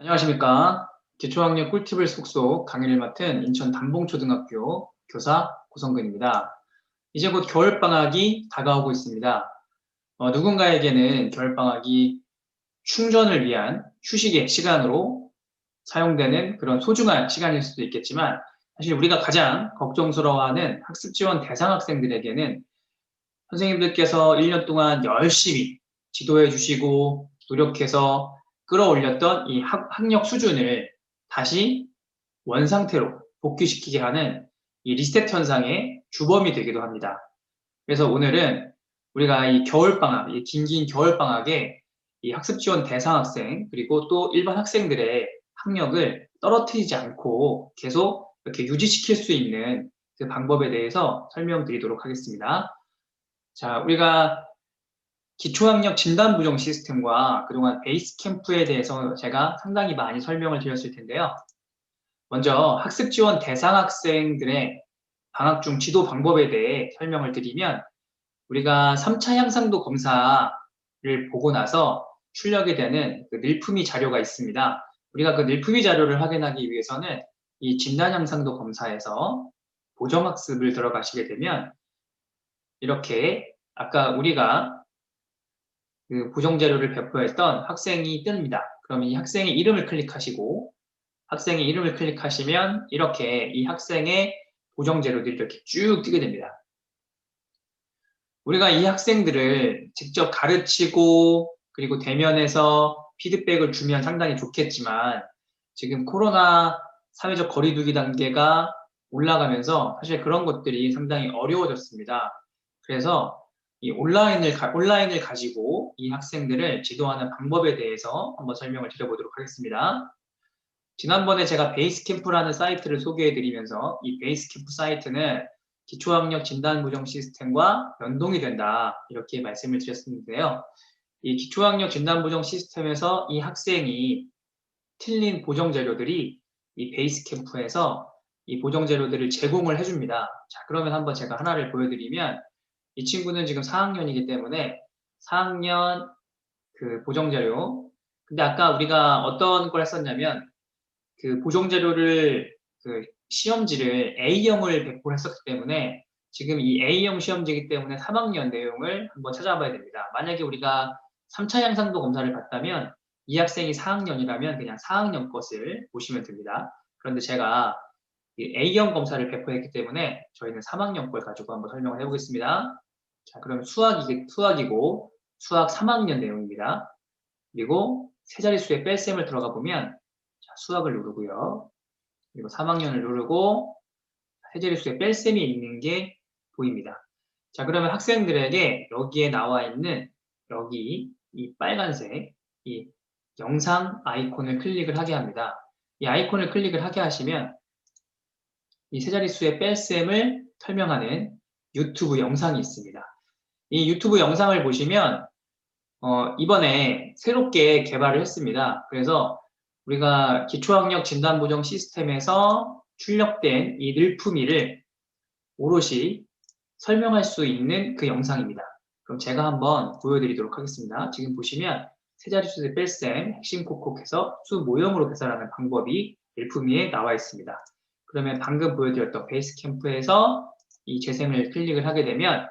안녕하십니까. 기초학력 꿀팁을 속속 강의를 맡은 인천 담봉초등학교 교사 고성근입니다. 이제 곧 겨울방학이 다가오고 있습니다. 어, 누군가에게는 겨울방학이 충전을 위한 휴식의 시간으로 사용되는 그런 소중한 시간일 수도 있겠지만 사실 우리가 가장 걱정스러워하는 학습 지원 대상 학생들에게는 선생님들께서 1년 동안 열심히 지도해 주시고 노력해서 끌어올렸던 이 학, 학력 수준을 다시 원상태로 복귀시키게 하는 이 리셋 현상의 주범이 되기도 합니다. 그래서 오늘은 우리가 이 겨울방학, 이 긴긴 겨울방학에 이 학습 지원 대상 학생, 그리고 또 일반 학생들의 학력을 떨어뜨리지 않고 계속 이렇게 유지시킬 수 있는 그 방법에 대해서 설명드리도록 하겠습니다. 자, 우리가 기초학력 진단 부정 시스템과 그동안 베이스 캠프에 대해서 제가 상당히 많이 설명을 드렸을 텐데요. 먼저 학습 지원 대상 학생들의 방학 중 지도 방법에 대해 설명을 드리면 우리가 3차 향상도 검사를 보고 나서 출력이 되는 그 늘품위 자료가 있습니다. 우리가 그 늘품위 자료를 확인하기 위해서는 이 진단 향상도 검사에서 보정학습을 들어가시게 되면 이렇게 아까 우리가 그 보정 자료를 배포했던 학생이 뜹니다. 그러면 이 학생의 이름을 클릭하시고 학생의 이름을 클릭하시면 이렇게 이 학생의 보정 자료들이 이렇게 쭉 뜨게 됩니다. 우리가 이 학생들을 직접 가르치고 그리고 대면에서 피드백을 주면 상당히 좋겠지만 지금 코로나 사회적 거리두기 단계가 올라가면서 사실 그런 것들이 상당히 어려워졌습니다. 그래서 이 온라인을, 온라인을 가지고 이 학생들을 지도하는 방법에 대해서 한번 설명을 드려보도록 하겠습니다. 지난번에 제가 베이스캠프라는 사이트를 소개해드리면서 이 베이스캠프 사이트는 기초학력 진단 부정 시스템과 연동이 된다 이렇게 말씀을 드렸었는데요. 이 기초학력 진단 부정 시스템에서 이 학생이 틀린 보정 자료들이 이 베이스캠프에서 이 보정 자료들을 제공을 해줍니다. 자, 그러면 한번 제가 하나를 보여드리면 이 친구는 지금 4학년이기 때문에 4학년 그 보정자료. 근데 아까 우리가 어떤 걸 했었냐면 그 보정자료를 그 시험지를 A형을 배포를 했었기 때문에 지금 이 A형 시험지이기 때문에 3학년 내용을 한번 찾아봐야 됩니다. 만약에 우리가 3차 양상도 검사를 봤다면 이 학생이 4학년이라면 그냥 4학년 것을 보시면 됩니다. 그런데 제가 A형 검사를 배포했기 때문에 저희는 3학년 걸 가지고 한번 설명을 해보겠습니다. 자, 그럼 수학이, 수학이고 수학 3학년 내용입니다. 그리고 세 자릿수의 뺄셈을 들어가 보면 자, 수학을 누르고요. 그리고 3학년을 누르고 세 자릿수의 뺄셈이 있는 게 보입니다. 자, 그러면 학생들에게 여기에 나와 있는 여기 이 빨간색 이 영상 아이콘을 클릭을 하게 합니다. 이 아이콘을 클릭을 하게 하시면 이 세 자릿수의 뺄셈을 설명하는 유튜브 영상이 있습니다. 이 유튜브 영상을 보시면 어, 이번에 새롭게 개발을 했습니다. 그래서 우리가 기초학력 진단보정 시스템에서 출력된 이 늘품위를 오롯이 설명할 수 있는 그 영상입니다. 그럼 제가 한번 보여드리도록 하겠습니다. 지금 보시면 세 자릿수의 뺄셈, 핵심 콕콕해서 수 모형으로 계산하는 방법이 일품 위에 나와 있습니다. 그러면 방금 보여드렸던 베이스 캠프에서 이 재생을 클릭을 하게 되면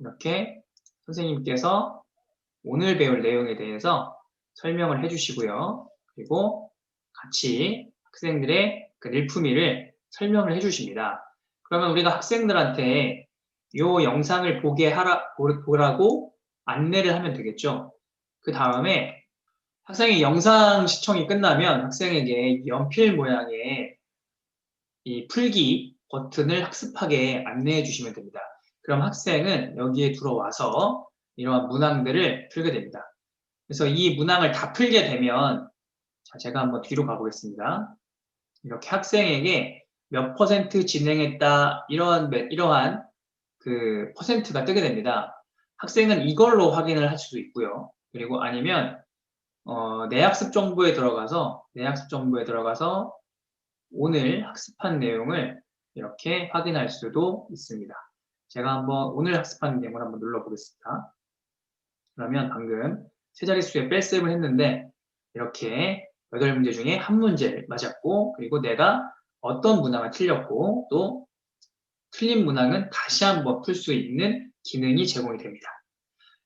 이렇게 선생님께서 오늘 배울 내용에 대해서 설명을 해주시고요. 그리고 같이 학생들의 그 일품위를 설명을 해주십니다. 그러면 우리가 학생들한테 이 영상을 보게 하라, 보라고 안내를 하면 되겠죠. 그 다음에 학생이 영상 시청이 끝나면 학생에게 연필 모양의 이 풀기 버튼을 학습하게 안내해 주시면 됩니다. 그럼 학생은 여기에 들어와서 이러한 문항들을 풀게 됩니다. 그래서 이 문항을 다 풀게 되면 자, 제가 한번 뒤로 가보겠습니다. 이렇게 학생에게 몇 퍼센트 진행했다 이러한 이러한 그 퍼센트가 뜨게 됩니다. 학생은 이걸로 확인을 할 수도 있고요. 그리고 아니면 어, 내학습 정보에 들어가서 내학습 정보에 들어가서 오늘 학습한 내용을 이렇게 확인할 수도 있습니다. 제가 한번 오늘 학습한 내용을 한번 눌러보겠습니다. 그러면 방금 세 자릿수에 뺄셈을 했는데 이렇게 여덟 문제 중에 한 문제를 맞았고 그리고 내가 어떤 문항을 틀렸고 또 틀린 문항은 다시 한번 풀 수 있는 기능이 제공이 됩니다.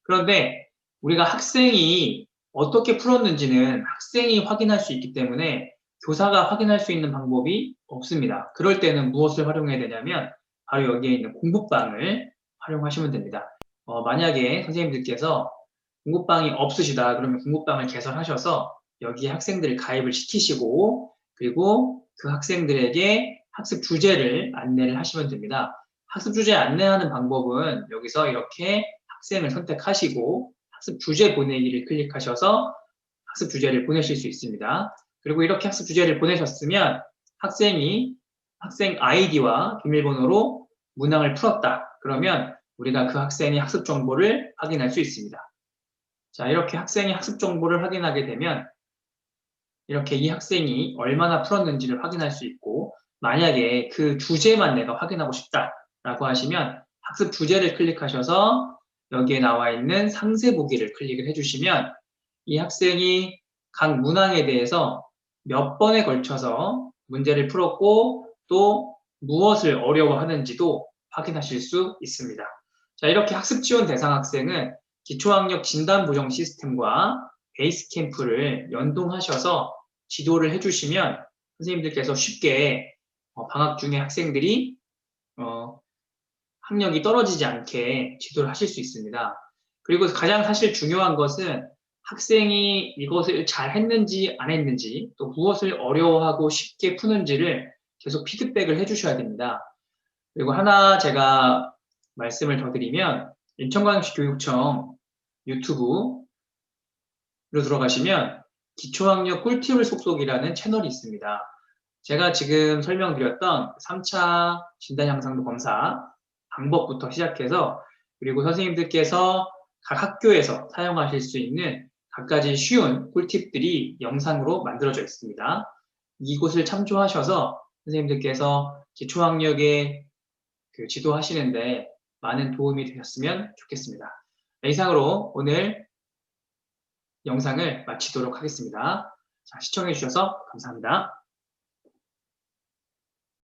그런데 우리가 학생이 어떻게 풀었는지는 학생이 확인할 수 있기 때문에 교사가 확인할 수 있는 방법이 없습니다. 그럴 때는 무엇을 활용해야 되냐면 바로 여기에 있는 공부방을 활용하시면 됩니다. 어, 만약에 선생님들께서 공부방이 없으시다 그러면 공부방을 개설하셔서 여기에 학생들을 가입을 시키시고 그리고 그 학생들에게 학습 주제를 안내를 하시면 됩니다. 학습 주제 안내하는 방법은 여기서 이렇게 학생을 선택하시고 학습 주제 보내기를 클릭하셔서 학습 주제를 보내실 수 있습니다. 그리고 이렇게 학습 주제를 보내셨으면 학생이 학생 아이디와 비밀번호로 문항을 풀었다. 그러면 우리가 그 학생의 학습 정보를 확인할 수 있습니다. 자, 이렇게 학생의 학습 정보를 확인하게 되면 이렇게 이 학생이 얼마나 풀었는지를 확인할 수 있고 만약에 그 주제만 내가 확인하고 싶다라고 하시면 학습 주제를 클릭하셔서 여기에 나와 있는 상세 보기를 클릭을 해주시면 이 학생이 각 문항에 대해서 몇 번에 걸쳐서 문제를 풀었고 또 무엇을 어려워하는지도 확인하실 수 있습니다. 자, 이렇게 학습 지원 대상 학생은 기초학력 진단 보정 시스템과 베이스 캠프를 연동하셔서 지도를 해주시면 선생님들께서 쉽게 어, 방학 중에 학생들이 어, 학력이 떨어지지 않게 지도를 하실 수 있습니다. 그리고 가장 사실 중요한 것은 학생이 이것을 잘 했는지 안 했는지 또 무엇을 어려워하고 쉽게 푸는지를 계속 피드백을 해주셔야 됩니다. 그리고 하나 제가 말씀을 더 드리면 인천광역시 교육청 유튜브로 들어가시면 기초학력 꿀팁을 속속이라는 채널이 있습니다. 제가 지금 설명드렸던 3차 진단 향상도 검사 방법부터 시작해서 그리고 선생님들께서 각 학교에서 사용하실 수 있는 각가지 쉬운 꿀팁들이 영상으로 만들어져 있습니다. 이곳을 참조하셔서 선생님들께서 기초학력에 그 지도하시는데 많은 도움이 되셨으면 좋겠습니다. 네, 이상으로 오늘 영상을 마치도록 하겠습니다. 자, 시청해주셔서 감사합니다.